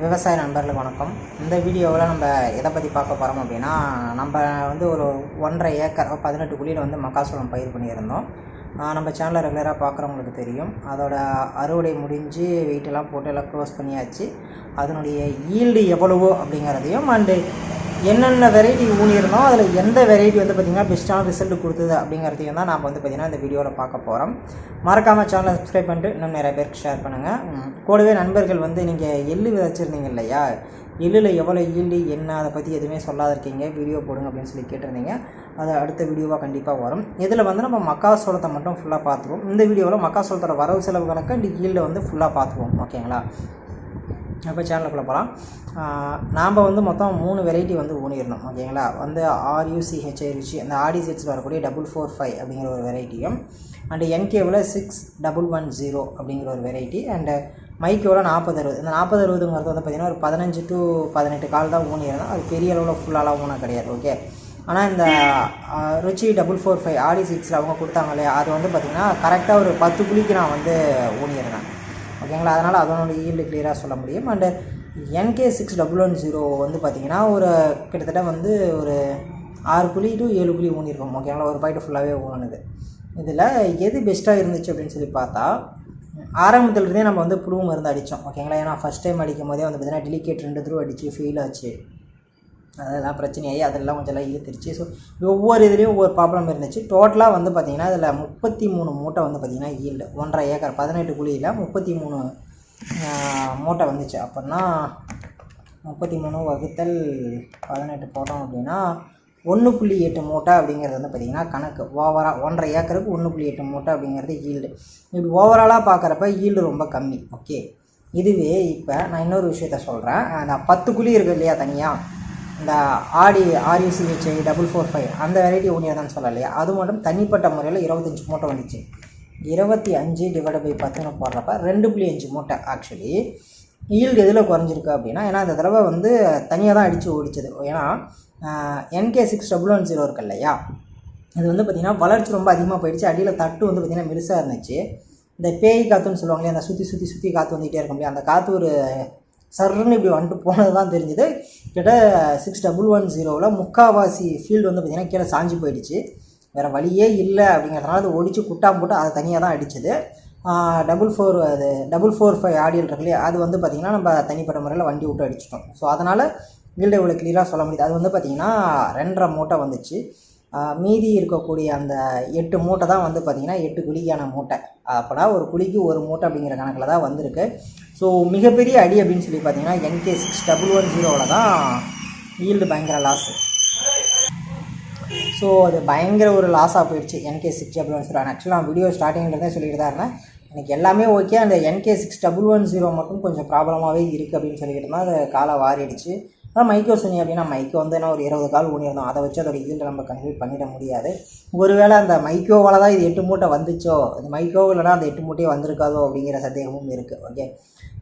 விவசாய நண்பர்களுக்கு வணக்கம். இந்த வீடியோவில் நம்ம எதை பற்றி பார்க்க போகிறோம் அப்படின்னா நம்ம வந்து ஒரு ஒன்றரை ஏக்கர் பதினெட்டு குழியில் வந்து மக்காசோளம் பயிர் பண்ணியிருந்தோம். நம்ம சேனலை ரெகுலராக பார்க்குறவங்களுக்கு தெரியும். அதோட அறுவடை முடிஞ்சு வெயிட்டெல்லாம் போட்டு எல்லாம் க்ளோஸ் பண்ணியாச்சு. அதனுடைய ஈல்டு எவ்வளவோ அப்படிங்கிறதையும் அண்டு என்னென்ன வெரைட்டி ஊனியிருந்தோ அதில் எந்த வெரைட்டி வந்து பார்த்திங்கன்னா பெஸ்ட்டான ரிசல்ட் கொடுத்தது அப்படிங்கிறதையும் தான் நாம் வந்து பார்த்திங்கன்னா இந்த வீடியோவில் பார்க்க போகிறோம் மறக்காமல் சேனலை சப்ஸ்கிரைப் பண்ணிட்டு இன்னும் நிறைய பேருக்கு ஷேர் பண்ணுங்கள் கூடவே நண்பர்கள் வந்து நீங்கள் எள்ளு விதைச்சிருந்தீங்க இல்லையா? எள்ளில் எவ்வளோ ஈல்டு என்ன அதை பற்றி எதுவுமே சொல்லாத இருக்கீங்க வீடியோ போடுங்க அப்படின்னு சொல்லி கேட்டிருந்தீங்க. அது அடுத்த வீடியோவாக கண்டிப்பாக வரும். இதில் வந்து நம்ம மக்காசோளத்தை மட்டும் ஃபுல்லாக பார்த்துருவோம். இந்த வீடியோவில் மக்காசோளத்தோட வரவு செலவு கணக்கு அண்ட் ஈல்டை வந்து ஃபுல்லாக பார்த்துருவோம். ஓகேங்களா அப்போ சேனலுக்குள்ளே போகலாம் நாம் வந்து மொத்தம் மூணு வெரைட்டி வந்து ஊனிடணும் ஓகேங்களா வந்து ஆர்யூசிஹெச்ஐரிச்சி அந்த ஆடி செட்ஸில் வரக்கூடிய டபுள் ஃபோர் ஃபைவ் அப்படிங்கிற ஒரு வெரைட்டியும் அண்டு என்கேவில் சிக்ஸ் டபுள் ஒன் ஜீரோ அப்படிங்கிற ஒரு வெரைட்டி அண்டு மைக்கோவில் நாற்பது அறுபது. இந்த நாற்பது அறுபதுங்கிறது வந்து பார்த்திங்கன்னா ஒரு பதினஞ்சு டு பதினெட்டு கால் தான் ஊனிடணும். அது பெரிய அளவில் ஃபுல்லாலாம் ஊன கிடையாது ஓகே ஆனால் இந்த ருச்சி டபுள் ஃபோர் ஃபைவ் ஆடி சிக்ஸில் அவங்க கொடுத்தாங்க இல்லையா? அது வந்து பார்த்திங்கன்னா கரெக்டாக ஒரு பத்து குழிக்கு நான் வந்து ஊனியிருந்தேன் ஓகேங்களா? அதனால் அதனோட ஈல்டு கிளியராக சொல்ல முடியும். And NK six double one zero வந்து பார்த்திங்கன்னா ஒரு கிட்டத்தட்ட வந்து ஒரு ஆறு புள்ளி டு ஏழு புள்ளி ஊனிருக்கும். ஓகேங்களா? ஒரு பாயிண்ட் ஃபுல்லாகவே ஊனுது. இதில் எது பெஸ்ட்டாக இருந்துச்சு அப்படின்னு சொல்லி பார்த்தா ஆரம்பத்துலேருந்தே நம்ம வந்து புழு மருந்து அடித்தோம் ஓகேங்களா? ஏன்னா ஃபஸ்ட் டைம் அடிக்கும் போதே வந்து பார்த்திங்கன்னா டெலிகேட் ரெண்டு த்ரூ அடித்து ஃபெயில் ஆச்சு. அதெல்லாம் பிரச்சனையாகி அதெல்லாம் கொஞ்சம் எல்லாம் இழுத்துருச்சு. ஸோ ஒவ்வொரு இதுலேயும் ஒவ்வொரு ப்ராப்ளம் இருந்துச்சு. டோட்டலாக வந்து பார்த்திங்கன்னா அதில் முப்பத்தி மூணு மூட்டை வந்து பார்த்திங்கன்னா ஈல்டு. ஒன்றரை ஏக்கர் பதினெட்டு குழியில் முப்பத்தி மூணு மூட்டை வந்துச்சு. அப்படின்னா முப்பத்தி மூணு வகுத்தல் பதினெட்டு போட்டோம் அப்படின்னா ஒன்று புள்ளி எட்டு மூட்டை அப்படிங்கிறது வந்து பார்த்திங்கன்னா கணக்கு. ஓவராக ஒன்றரை ஏக்கருக்கு ஒன்று புள்ளி எட்டு மூட்டை அப்படிங்கிறது ஈல்டு. இப்படி ஓவராலாக பார்க்குறப்ப ஈல்டு ரொம்ப கம்மி. ஓகே இதுவே இப்போ நான் இன்னொரு விஷயத்த சொல்கிறேன் அந்த பத்து குழி இருக்குது இல்லையா தனியாக இந்த ஆடி ஆர்யூசிஹெச்ஐ டபுள் ஃபோர் ஃபைவ் அந்த வெரைட்டி ஊனியர்தான் சொல்லலையா? அது மட்டும் தனிப்பட்ட முறையில் இருபத்தஞ்சி மூட்டை வந்துச்சு. இருபத்தி அஞ்சு டிவைட் பை பத்துன்னு போடுறப்ப ரெண்டு புள்ளி அஞ்சு மூட்டை ஆக்சுவலி ஈல்டு எதில் குறைஞ்சிருக்கு அப்படின்னா ஏன்னா இந்த தடவை வந்து தனியாக தான் அடித்து ஓடிச்சது. ஏன்னா NK six double one zero இருக்கு இல்லையா? இது வந்து பார்த்திங்கன்னா வளர்ச்சி ரொம்ப அதிகமாக போயிடுச்சு. அடியில் தட்டு வந்து பார்த்திங்கன்னா மெலிசாக இருந்துச்சு. இந்த பேய் காற்றுன்னு சொல்லுவாங்களே அந்த சுற்றி சுற்றி சுற்றி காற்று வந்துகிட்டே இருக்கும் இல்லையா? அந்த காற்று ஒரு சர்ன்னு இப்படி வந்துட்டு போனது தான் தெரிஞ்சுது. கிட்ட சிக்ஸ் டபுள் ஒன் ஜீரோவில் முக்காவாசி ஃபீல்டு வந்து பார்த்திங்கன்னா கீழே சாஞ்சு போயிடுச்சு. வேறு வழியே இல்லை அப்படிங்கிறதுனால அது ஒடிச்சு குட்டாம் போட்டு அதை தனியாக தான் அடிச்சது. டபுள் ஃபோர் அது டபுள் ஃபோர் ஃபைவ் ஆடியல் இருக்கு இல்லையா அது வந்து பார்த்திங்கன்னா நம்ம தனிப்பட்ட முறையில் வண்டி விட்டு அடிச்சிட்டோம். ஸோ அதனால் ஈல்டு இவ்வளோ கிளியராக சொல்ல முடியுது. அது வந்து பார்த்திங்கன்னா ரெண்டரை மூட்டை வந்துச்சு. மீதி இருக்கக்கூடிய அந்த எட்டு மூட்டை தான் வந்து பார்த்திங்கன்னா எட்டு குழிக்கான மூட்டை. அப்போனா ஒரு குழிக்கு ஒரு மூட்டை அப்படிங்கிற கணக்கில் தான் வந்திருக்கு. ஸோ மிகப்பெரிய அடி அப்படின்னு சொல்லி பார்த்தீங்கன்னா என்கே சிக்ஸ் டபுள் ஒன் ஜீரோவில் தான் ஈல்டு பயங்கர லாஸு ஸோ அது பயங்கர ஒரு லாஸாக போயிடுச்சு NK six double one zero ஆக்சுவலாக நான் வீடியோ ஸ்டார்டிங்லேருந்தே சொல்லிட்டு தான் இருந்தேன். எனக்கு எல்லாமே ஓகே அந்த NK six double one zero மட்டும் கொஞ்சம் ப்ராப்ளமாகவே இருக்குது அப்படின்னு சொல்லிக்கிட்டு தான் அது காலை வாரிடுச்சு. ஆனால் மைக்கோ சொன்னி அப்படின்னா மைக்கோ வந்து என்ன ஒரு இருபது கால் ஊனியிருந்தோம். அதை வச்சு அதோட இதில் நம்ம கன்க்ளூட் பண்ணிட முடியாது. ஒருவேளை அந்த மைக்கோவால் தான் இது எட்டு மூட்டை வந்துச்சோ இந்த மைக்கோ இல்லைனா அந்த எட்டு மூட்டையே வந்திருக்காதோ அப்படிங்கிற சந்தேகமும் இருக்குது ஓகே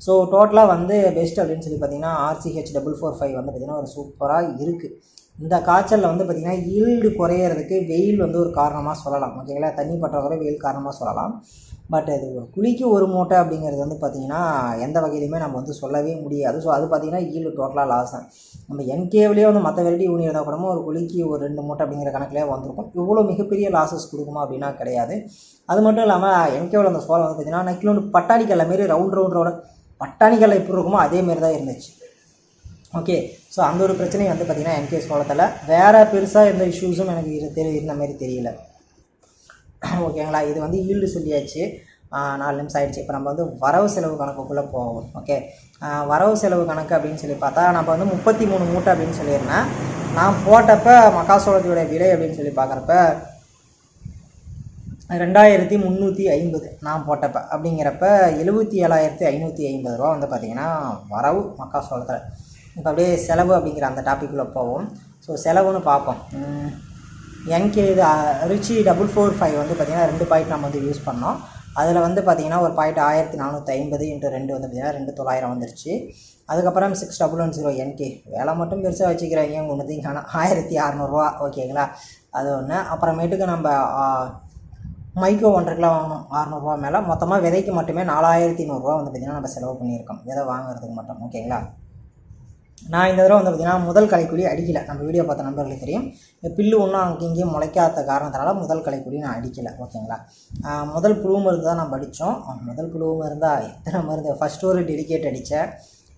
ஸோ டோட்டலாக வந்து பெஸ்ட் அப்படின்னு சொல்லி பார்த்தீங்கன்னா ஆர்சிஹெச் டபுள் ஃபோர் ஃபைவ் வந்து பார்த்திங்கன்னா ஒரு சூப்பராக இருக்குது இந்த காய்ச்சலில் வந்து பார்த்திங்கன்னா ஈல்டு குறையிறதுக்கு வெயில் வந்து ஒரு காரணமாக சொல்லலாம். ஓகேங்களா தண்ணி பற்றாக்குறை வெயில் காரணமாக சொல்லலாம். பட் அது ஒரு குழிக்கு ஒரு மூட்டை அப்படிங்கிறது வந்து பார்த்திங்கன்னா எந்த வகையிலுமே நம்ம வந்து சொல்லவே முடியாது. ஸோ அது பார்த்திங்கன்னா ஈல்டு டோட்டலாக லாஸ் தான் நம்ம என்கேவிலேயே வந்து மற்ற வெரைட்டி ஊனி இருந்தால் கூட ஒரு குழிக்கு ஒரு ரெண்டு மூட்டை அப்படிங்கிற கணக்கிலே வந்திருக்கும். இவ்வளோ மிகப்பெரிய லாஸஸ் கொடுக்குமா அப்படின்னா கிடையாது. அது மட்டும் இல்லாமல் என்கேவில் அந்த சோளம் வந்து பார்த்திங்கன்னா நக்கிலோண்டு பட்டாணிக்கல்ல மாரி ரவுண்ட் ரவுண்ட் ரவுண்ட் பட்டாணிக்கல்ல எப்படி இருக்குமோ அதே மாரி தான் இருந்துச்சு. ஓகே ஸோ அந்த ஒரு பிரச்சனை வந்து பார்த்திங்கன்னா என்கேஸ் சோளத்தில். வேறு பெருசாக எந்த இஷ்யூஸும் எனக்கு இரு- தெரிய இருந்த மாதிரி தெரியல. ஓகேங்களா இது வந்து ஈல்டு சொல்லியாச்சு. நாலு நிமிஷம் ஆகிடுச்சு இப்போ நம்ம வந்து வரவு செலவு கணக்குக்குள்ளே போவோம். ஓகே வரவு செலவு கணக்கு அப்படின்னு சொல்லி பார்த்தா நம்ம வந்து முப்பத்தி மூணு மூட்டை அப்படின்னு சொல்லியிருந்தேன். நான் போட்டப்ப மக்காசோளத்தோட விலை அப்படின்னு சொல்லி பார்க்குறப்ப ரெண்டாயிரத்தி முந்நூற்றி ஐம்பது நான் போட்டப்ப. அப்படிங்கிறப்ப எழுபத்தி ஏழாயிரத்தி ஐநூற்றி ஐம்பது ரூபா வந்து பார்த்திங்கன்னா வரவு மக்காசோளத்தில் இப்போ அப்படியே செலவு அப்படிங்கிற அந்த டாப்பிக்குள்ளே போவோம். ஸோ செலவுன்னு பார்ப்போம். என்கே இது ரிச்சி டபுள் ஃபோர் ஃபைவ் வந்து பார்த்திங்கன்னா ரெண்டு பாயிண்ட் நம்ம வந்து யூஸ் பண்ணோம். அதில் வந்து பார்த்திங்கன்னா ஒரு பாயிண்ட் ஆயிரத்தி நானூற்றி ஐம்பது இன்ட்டு ரெண்டு வந்து பார்த்திங்கன்னா ரெண்டு தொள்ளாயிரம் வந்துருச்சு. அதுக்கப்புறம் six double one zero NK வேலை மட்டும் பெருசாக வச்சுக்கிறாங்க ஒன்று ஆனால் ஆயிரத்தி அறநூறுவா ஓகேங்களா அது ஒன்று அப்புறமேட்டுக்கு நம்ம மைக்கோ ஒன்றரை கிலோ வாங்கணும். அறநூறுவா மேலே. மொத்தமாக விதைக்கு மட்டுமே நாலாயிரத்தி நூறுரூவா வந்து பார்த்திங்கன்னா நம்ம செலவு பண்ணியிருக்கோம். விதை வாங்குறதுக்கு மட்டும் ஓகேங்களா நான் இந்த தடவை வந்து பார்த்திங்கன்னா முதல் களைக்குடி அடிக்கலை. நம்ம வீடியோ பார்த்த நண்பர்களுக்கு தெரியும். இந்த பில்லு ஒன்றும் அங்கே இங்கேயும் முளைக்காத காரணத்தினால முதல் களைக்குடி நான் அடிக்கலை. ஓகேங்களா? முதல் புழு மருந்து தான் நான் படித்தோம். முதல் புழு மருந்தாக எத்தனை மருந்து? ஃபஸ்ட்டு ஒரு டெலிகேட் அடித்தேன்.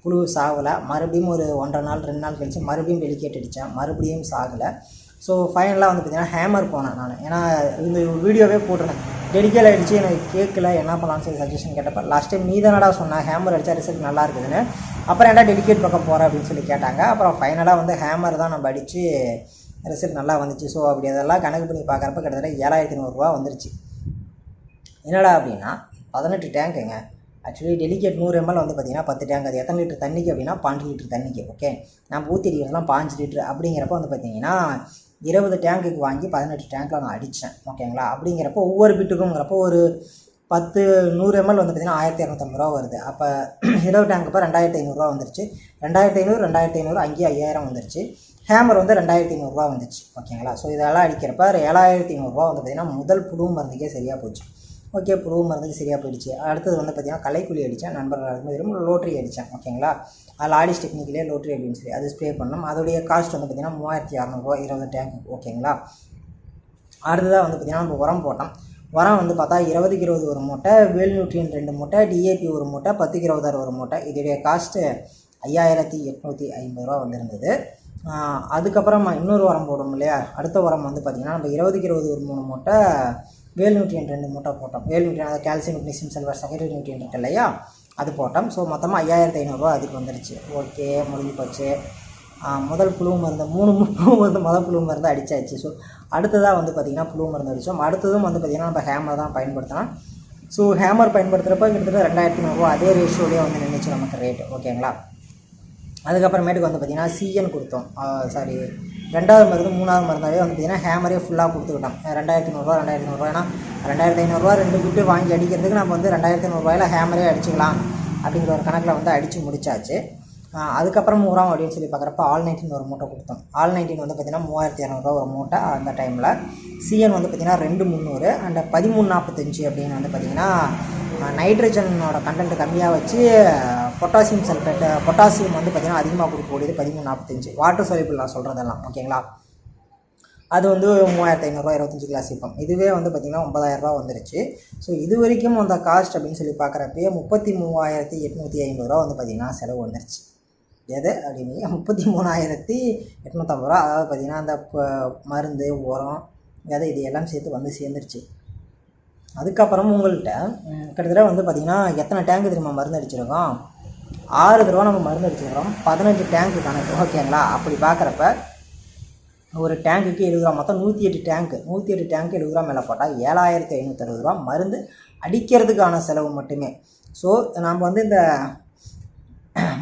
புழு சாகலை. மறுபடியும் ஒரு ஒன்றரை நாள் ரெண்டு நாள் கழித்து மறுபடியும் டெலிகேட் அடித்தேன். மறுபடியும் சாகலை. ஸோ ஃபைனலாக வந்து பார்த்திங்கன்னா ஹேமர் போனேன் நான். ஏன்னா இந்த வீடியோவே போட்டிருந்தேன். டெடிக்கல் அடித்து எனக்கு கேட்கல. என்ன பண்ணலாம்னு சொல்லி சஜஷன் கேட்டப்ப லாஸ்ட் டைம் நீ தானடா சொன்ன ஹேமர் அடித்தா ரிசல்ட் நல்லா இருக்குதுன்னு. அப்புறம் ஏன்டா டெலிகேட் பக்கம் போகிறேன் அப்படின்னு சொல்லி கேட்டாங்க. அப்புறம் ஃபைனலாக வந்து ஹேமர் தான் நம்ம அடித்து ரிசல்ட் நல்லா வந்துச்சு. ஸோ அப்படி அதெல்லாம் கணக்கு பண்ணி பார்க்குறப்ப கிட்டத்தட்ட ஏழாயிரத்தி நூறுரூவா வந்துருச்சு. என்னடா அப்படின்னா பதினெட்டு டேங்க்குங்க ஆக்சுவலி டெலிகேட் நூறு எம்எல் வந்து பார்த்தீங்கன்னா பத்து டேங்க் அது எத்தனை லிட்டர் தண்ணிக்கு அப்படின்னா பாஞ்சு லிட்டர் தண்ணிக்கு ஓகே நம்ம ஊற்றி அடிக்கிறதுலாம் பாஞ்சு லிட்டர் அப்படிங்கிறப்ப வந்து பார்த்தீங்கன்னா இருபது டேங்குக்கு வாங்கி பதினெட்டு டேங்க்கில் நான் அடித்தேன் ஓகேங்களா அப்படிங்கிறப்போ ஒவ்வொரு பிட்டுக்குங்கிறப்போ ஒரு பத்து நூறு எம்எல் வந்து பார்த்திங்கன்னா ஆயிரத்தி இரநூத்தம்பது ரூபா வருது. அப்போ இருபது டேங்க் இப்போ ரெண்டாயிரத்தி ஐநூறுரூவா வந்துருச்சு. ரெண்டாயிரத்தி ஐநூறு ரெண்டாயிரத்தி ஐநூறு அங்கேயே ஐயாயிரம் வந்துருச்சு. ஹேமர் வந்து ரெண்டாயிரத்தி ஐநூறுரூவா வந்துச்சு. ஓகேங்களா ஸோ இதெல்லாம் அடிக்கிறப்ப ஏழாயிரத்தி ஐநூறுரூவா வந்து பார்த்திங்கன்னா முதல் புழு மருந்துக்கே சரியாக போச்சு. ஓகே ப்ரூவ் மருந்துக்கு சரியாக போயிடுச்சு. அடுத்தது வந்து பார்த்திங்கன்னா கலைக்குழி அடித்தேன் நண்பர்கள் இருக்கும்போது லோட்ரி அடித்தேன் ஓகேங்களா அதில் ஆடிஸ் டெக்னிக்கிலே லோட்ரி அப்படின்னு சொல்லி அது ஸ்ப்ரே பண்ணோம். அதோடைய காஸ்ட் வந்து பார்த்திங்கன்னா மூவாயிரத்தி அறநூறுவா இருபது டேங்க் ஓகேங்களா அடுத்ததாக வந்து பார்த்திங்கன்னா நம்ம உரம் போட்டோம். உரம் வந்து பார்த்தா இருபதுக்கு இருபது ஒரு மூட்டை வேல் நியூட்ரியன் ரெண்டு மூட்டை டிஏபி ஒரு மூட்டை பத்துக்கு இருபதாறு ஒரு மூட்டை. இதோடைய காஸ்ட்டு ஐயாயிரத்தி எட்நூற்றி ஐம்பது ரூபா வந்திருந்தது. அதுக்கப்புறமா அதுக்கப்புறம் இன்னொரு உரம் போடும் இல்லையா? அடுத்த உரம் வந்து பார்த்திங்கன்னா நம்ம இருபதுக்கு இருபது ஒரு மூணு மூட்டை வேல் நியூட்ரியன் ரெண்டு மூட்டை போட்டோம். வேல் நியூட்ரியன் அதாவது கால்சியம் மெக்னீசியம் செல்வர் சகரி நியூட்ரியன் இருக்கு இல்லையா? அது போட்டோம். ஸோ மொத்தமாக ஐயாயிரத்தி ஐநூறுரூவா அதுக்கு வந்துருச்சு. ஓகே முடிஞ்சு போச்சு. முதல் புழு மருந்து மூணு புழு மருந்து முதல் புழு மருந்து அடித்தாச்சு ஸோ அடுத்ததாக வந்து பார்த்திங்கன்னா புழு மருந்து அடித்தோம் அடுத்ததும் வந்து பார்த்திங்கன்னா நம்ம ஹேமர் தான் பயன்படுத்தலாம். ஸோ ஹேமர் பயன்படுத்துகிறப்ப கிட்டத்தட்ட ரெண்டாயிரத்தி நூறுரூவா அதே ரேஷியோலேயே வந்து நின்றுச்சு நமக்கு ரேட்டு ஓகேங்களா அதுக்கப்புறமேட்டுக்கு வந்து பார்த்திங்கன்னா சிஎன் கொடுத்தோம். சாரி ரெண்டாவது மருந்து மூணாவது மருந்தாவே வந்து பார்த்திங்கன்னா ஹேமரே ஃபுல்லாக கொடுத்துக்கிட்டோம் ரெண்டாயிரத்தி நூறுரூவா ரெண்டாயிரத்தி நூறுரூவா ஏன்னா ரெண்டாயிரத்தி ஐநூறுரூவா ரெண்டு பிட்டு வாங்கி அடிக்கிறதுக்கு நம்ம வந்து ரெண்டாயிரத்தி நூறுரூவாயில் ஹேமரே அடிச்சுக்கலாம் அப்படிங்கிற ஒரு கணக்கில் வந்து அடித்து முடிச்சாச்சு. அதுக்கப்புறம் உரம் அப்படின்னு சொல்லி பார்க்குறப்ப ஆல் நைன்டீன் ஒரு மூட்டை கொடுத்தோம். ஆல் நைன்டீன் வந்து பார்த்திங்கன்னா மூவாயிரத்தி இரநூறுவா ஒரு மூட்டை அந்த டைமில் சிஎன் வந்து பார்த்திங்கன்னா ரெண்டு முந்நூறு அண்ட் பதிமூணு நாற்பத்தஞ்சு அப்படின்னு வந்து பார்த்திங்கன்னா நைட்ரஜனோட கண்டென்ட் கம்மியாக வச்சு பொட்டாசியம் சல்ஃபேட்டு பொட்டாசியம் வந்து பார்த்திங்கன்னா அதிகமாக கொடுக்கக்கூடியது பதிமூணு நாற்பத்தஞ்சு வாட்டர் சொலிபிள் நான் சொல்கிறதெல்லாம் ஓகேங்களா? அது வந்து மூவாயிரத்து ஐநூறுரூவா இருபத்தஞ்சி கிளாஸ் இப்போ இதுவே வந்து பார்த்திங்கன்னா ஒன்பதாயிரரூவா வந்துருச்சு. ஸோ இது வரைக்கும் அந்த காஸ்ட் அப்படின்னு சொல்லி பார்க்குறப்பயே முப்பத்தி மூவாயிரத்தி எட்நூற்றி ஐநூறுரூவா வந்து பார்த்திங்கன்னா செலவு வந்துருச்சு. எது அப்படின்னு முப்பத்தி மூணாயிரத்தி எட்நூற்றம்பது ரூபா. அதாவது பார்த்திங்கன்னா அந்த மருந்து உரம் எதை இது எல்லாம் சேர்த்து வந்து சேர்ந்துருச்சு. அதுக்கப்புறம் உங்கள்கிட்ட கிட்டத்தட்ட வந்து பார்த்திங்கன்னா எத்தனை டேங்கு தெரியுமா மருந்து அடிச்சிருக்கோம்? ஆறு தடவை நம்ம மருந்து அடிச்சுக்கிறோம் பதினஞ்சு டேங்க்கு கணக்கு ஓகேங்களா அப்படி பார்க்குறப்ப ஒரு டேங்குக்கு எழுபது ரூபா மொத்தம் நூற்றி எட்டு டேங்க்கு நூற்றி எட்டு டேங்க் எழுபது ரூபா மேலே போட்டால் ஏழாயிரத்தி ஐநூற்றறுபது ரூபா மருந்து அடிக்கிறதுக்கான செலவு மட்டுமே. ஸோ நாம் வந்து இந்த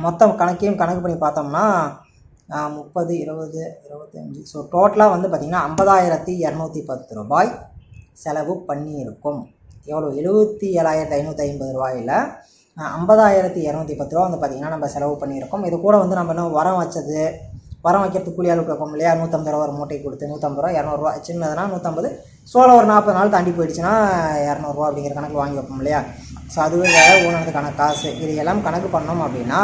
மொத்தம் கணக்கையும் கணக்கு பண்ணி பார்த்தோம்னா முப்பது இருபது இருபத்தஞ்சி. ஸோ டோட்டலாக வந்து பார்த்திங்கன்னா ஐம்பதாயிரத்தி இரநூத்தி பத்து ரூபாய் செலவு பண்ணியிருக்கோம். எவ்வளோ எழுபத்தி ஏழாயிரத்தி ஐநூற்றி ஐம்பது ரூபாயில் ஐம்பதாயிரத்தி இரநூத்தி பத்து ரூபா வந்து பார்த்திங்கன்னா நம்ம செலவு பண்ணியிருக்கோம். இது கூட வந்து நம்ம இன்னும் உரம் வச்சது? உரம் வைக்கிறதுக்கு கூலி ஆளுக்கு வைப்போம் இல்லையா? நூற்றம்பது ரூபா ஒரு மூட்டை கொடுத்து நூற்றம்பது ரூபா இரநூறுவா சின்னதுனா நூற்றம்பது சோளம் ஒரு நாற்பது நாள் தாண்டி போயிடுச்சுன்னா இரநூறுவா அப்படிங்கிற கணக்கு வாங்கி வைப்போம் இல்லையா? ஸோ அதுவே வேறு ஊனத்துக்கான காசு. இது எல்லாம் கணக்கு பண்ணோம் அப்படின்னா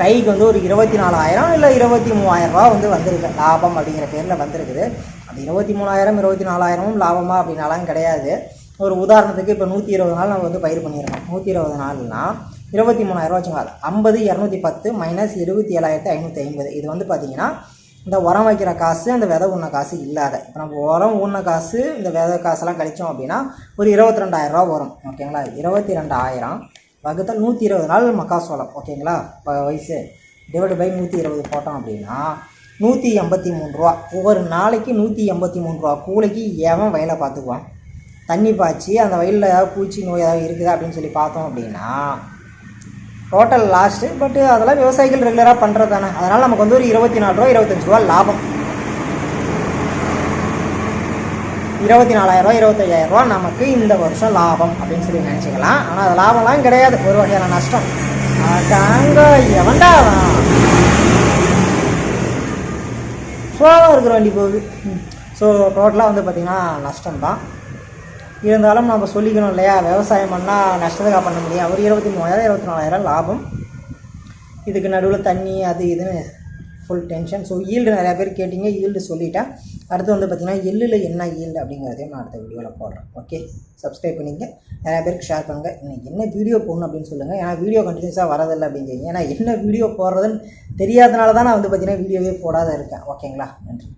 கைக்கு வந்து ஒரு இருபத்தி நாலாயிரம் இல்லை இருபத்தி மூவாயிரம் ரூபா வந்து வந்திருக்கு. லாபம் அப்படிங்கிற பேரில் வந்திருக்குது. அந்த இருபத்தி மூணாயிரம் இருபத்தி நாலாயிரமும் லாபமாக அப்படின்னாலாம் கிடையாது. ஒரு உதாரணத்துக்கு இப்போ நூற்றி இருபது நாள் நம்ம வந்து பயிர் பண்ணியிருக்கோம். நூற்றி இருபது நாள்னா இருபத்தி மூணாயிரரூவா வச்சுக்கோங்க. ஐம்பது இரநூத்தி பத்து மைனஸ் இருபத்தி ஏழாயிரத்தி ஐநூற்றி ஐம்பது. இது வந்து பார்த்திங்கன்னா இந்த உரம் வைக்கிற காசு அந்த விதை உண்ண காசு இல்லாத. இப்போ நம்ம உரம் ஊன காசு இந்த விதை காசெல்லாம் கழிச்சோம் அப்படின்னா ஒரு இருபத்தி ரெண்டாயிரரூவா வரும். ஓகேங்களா இருபத்தி ரெண்டாயிரம் வகுத்தால் நூற்றி இருபது நாள் மக்காசோளம் ஓகேங்களா இப்போ வயசு. டிவைடு பை நூற்றி இருபது போட்டோம் அப்படின்னா நூற்றி எண்பத்தி மூணு ரூபா. ஒவ்வொரு நாளைக்கு நூற்றி எண்பத்தி மூணு ரூபா. கூலிக்கு ஏவன் வயலை பார்த்துக்குவான்? தண்ணி பாய்ச்சி அந்த வயலில் ஏதாவது பூச்சி நோய் ஏதாவது இருக்குதா அப்படின்னு சொல்லி பார்த்தோம் அப்படின்னா டோட்டல் லாஸ்ட்டு பட் அதெல்லாம் விவசாயிகள் ரெகுலராக பண்ணுறது தானே. அதனால் நமக்கு வந்து ஒரு இருபத்தி நாலு ரூபா இருபத்தஞ்சு ரூபா லாபம். இருபத்தி நாலாயிரரூவா இருபத்தையாயிரம் ரூபா நமக்கு இந்த வருஷம் லாபம் அப்படின்னு சொல்லி நினச்சிக்கலாம். ஆனால் அது லாபம்லாம் கிடையாது. ஒரு வகையான நஷ்டம். அதாங்க எவன்டா அவன்? ஸ்லோவாக இருக்கிற வண்டி போகுது. ஸோ டோட்டலாக வந்து பார்த்திங்கன்னா நஷ்டம் தான் இருந்தாலும் நம்ம சொல்லிக்கணும் இல்லையா? விவசாயம் பண்ணால் நஷ்டத்துக்காக பண்ண முடியும். ஒரு இருபத்தி மூவாயிரம் இருபத்தி நாலாயிரம் லாபம். இதுக்கு நடுவில் தண்ணி அது இதுன்னு ஃபுல் டென்ஷன் ஸோ ஈல்டு நிறையா பேர் கேட்டிங்க ஈல்டு சொல்லிட்டேன் அடுத்து வந்து பார்த்திங்கன்னா எள்ளில் என்ன ஈல்டு அப்படிங்கிறதையும் நான் அடுத்த வீடியோவில் போடுறேன். ஓகே சப்ஸ்கிரைப் பண்ணிங்க. நிறையா பேருக்கு ஷேர் பண்ணுங்கள் இன்னைக்கு என்ன வீடியோ போடணும் அப்படின்னு சொல்லுங்கள் ஏன்னா வீடியோ கண்டினியூஸாக வரதில்லை அப்படிங்கிறீங்க ஏன்னா என்ன வீடியோ போடுறதுன்னு தெரியாதனால தான் நான் வந்து பார்த்திங்கன்னா வீடியோவே போடாத இருக்கேன். ஓகேங்களா நன்றி.